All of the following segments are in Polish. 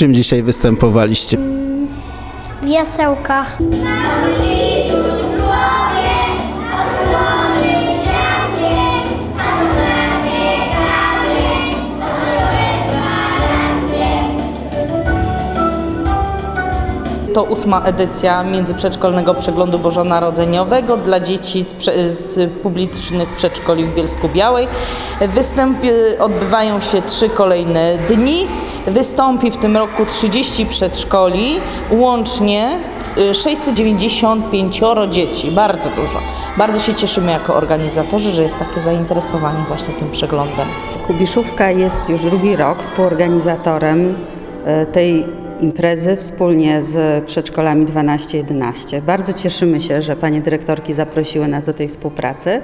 czym dzisiaj występowaliście? W jasełkach. To ósma edycja międzyprzedszkolnego przeglądu bożonarodzeniowego dla dzieci z, z publicznych przedszkoli w Bielsku Białej. Występy odbywają się trzy kolejne dni. Wystąpi w tym roku 30 przedszkoli, łącznie y, 695 dzieci. Bardzo dużo. Bardzo się cieszymy jako organizatorzy, że jest takie zainteresowanie właśnie tym przeglądem. Kubiszówka jest już drugi rok współorganizatorem e, tej imprezy wspólnie z przedszkolami 12-11. Bardzo cieszymy się, że panie dyrektorki zaprosiły nas do tej współpracy,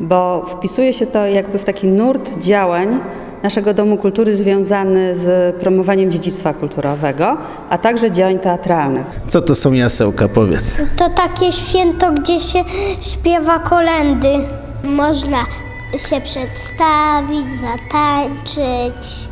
bo wpisuje się to jakby w taki nurt działań naszego Domu Kultury związany z promowaniem dziedzictwa kulturowego, a także działań teatralnych. Co to są jasełka, powiedz? To takie święto, gdzie się śpiewa kolendy. Można się przedstawić, zatańczyć,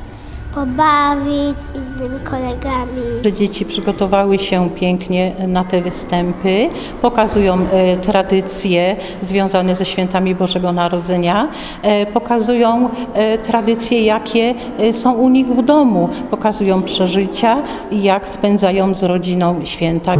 pobawić z innymi kolegami. dzieci przygotowały się pięknie na te występy, pokazują e, tradycje związane ze świętami Bożego Narodzenia, e, pokazują e, tradycje, jakie są u nich w domu, pokazują przeżycia, jak spędzają z rodziną święta.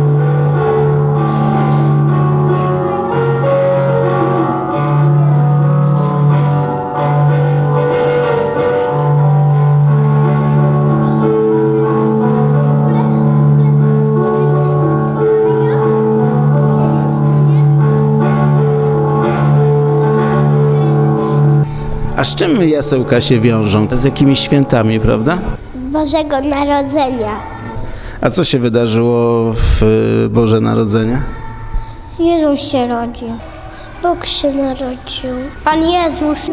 A z czym jasełka się wiążą? Z jakimiś świętami, prawda? Bożego Narodzenia. A co się wydarzyło w y, Boże Narodzenie? Jezus się rodził. Bóg się narodził. Pan Jezus.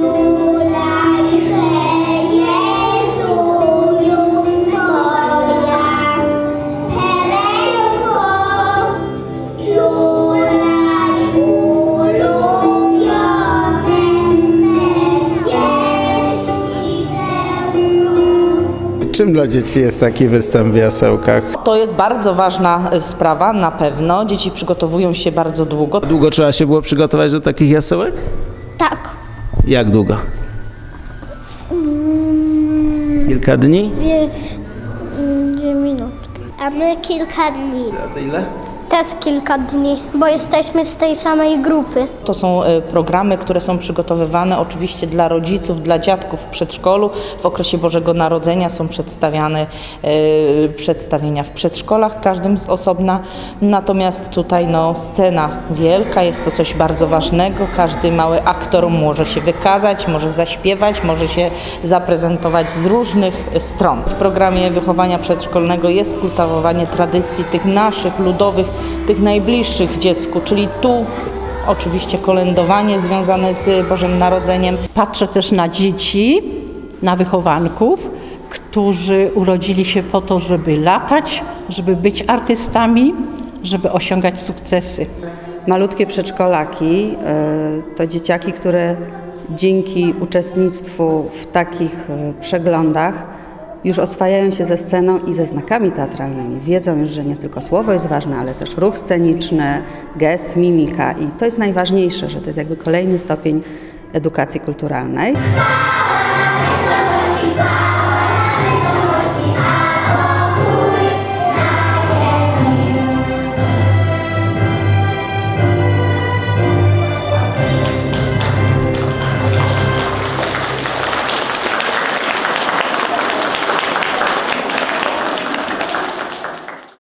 Czym dla dzieci jest taki występ w jasełkach? To jest bardzo ważna e, sprawa, na pewno. Dzieci przygotowują się bardzo długo. Długo trzeba się było przygotować do takich jasełek? Tak. Jak długo? Kilka dni? Dwie, dwie minutki. A my kilka dni. A to ile? Też kilka dni, bo jesteśmy z tej samej grupy. To są e, programy, które są przygotowywane oczywiście dla rodziców, dla dziadków w przedszkolu. W okresie Bożego Narodzenia są przedstawiane e, przedstawienia w przedszkolach, każdym z osobna. Natomiast tutaj no, scena wielka, jest to coś bardzo ważnego. Każdy mały aktor może się wykazać, może zaśpiewać, może się zaprezentować z różnych stron. W programie wychowania przedszkolnego jest kultywowanie tradycji tych naszych ludowych, tych najbliższych dziecku, czyli tu oczywiście kolędowanie związane z Bożym Narodzeniem. Patrzę też na dzieci, na wychowanków, którzy urodzili się po to, żeby latać, żeby być artystami, żeby osiągać sukcesy. Malutkie przedszkolaki e, to dzieciaki, które dzięki uczestnictwu w takich e, przeglądach już oswajają się ze sceną i ze znakami teatralnymi. Wiedzą już, że nie tylko słowo jest ważne, ale też ruch sceniczny, gest, mimika i to jest najważniejsze, że to jest jakby kolejny stopień edukacji kulturalnej.